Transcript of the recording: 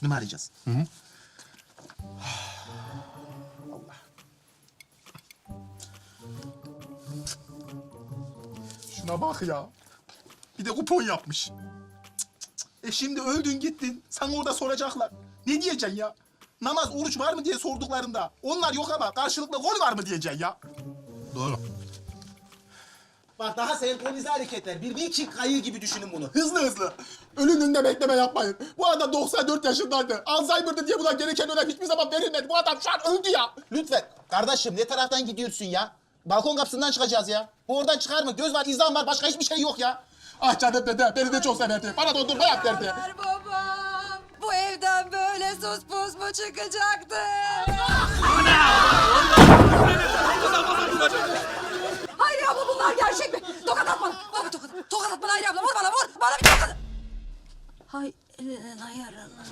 Hüsnü mü arayacağız? Allah. Şuna bak ya. Bir de kupon yapmış. Cık, cık, cık. E şimdi öldün gittin. Sana orada soracaklar. Ne diyeceksin ya? Namaz, oruç var mı diye sorduklarında. Onlar yok ama karşılıklı gol var mı diyeceksin ya. Doğru. Bak daha senkronize hareketler. Bir viking kayığı gibi düşünün bunu. Hızlı hızlı. Ölünün de bekleme yapmayın. Bu adam 94 yaşındaydı. Alzheimer'dı diye buna gereken önem hiçbir zaman verilmedi. Bu adam şu an öldü ya. Lütfen. Kardeşim ne taraftan gidiyorsun ya? Balkon kapısından çıkacağız ya. Bu oradan çıkar mı? Göz var, izan var. Başka hiçbir şey yok ya. Ah canım dede. Beni de çok severdi. Bana dondurma yap derdi. Ver babam. Bu evden böyle sus pus mu çıkacaktı? Hayri tokat. Tokat at bana Hayri abla. Vur bana vur. Bana bir tokat. Hay elinin ayarını.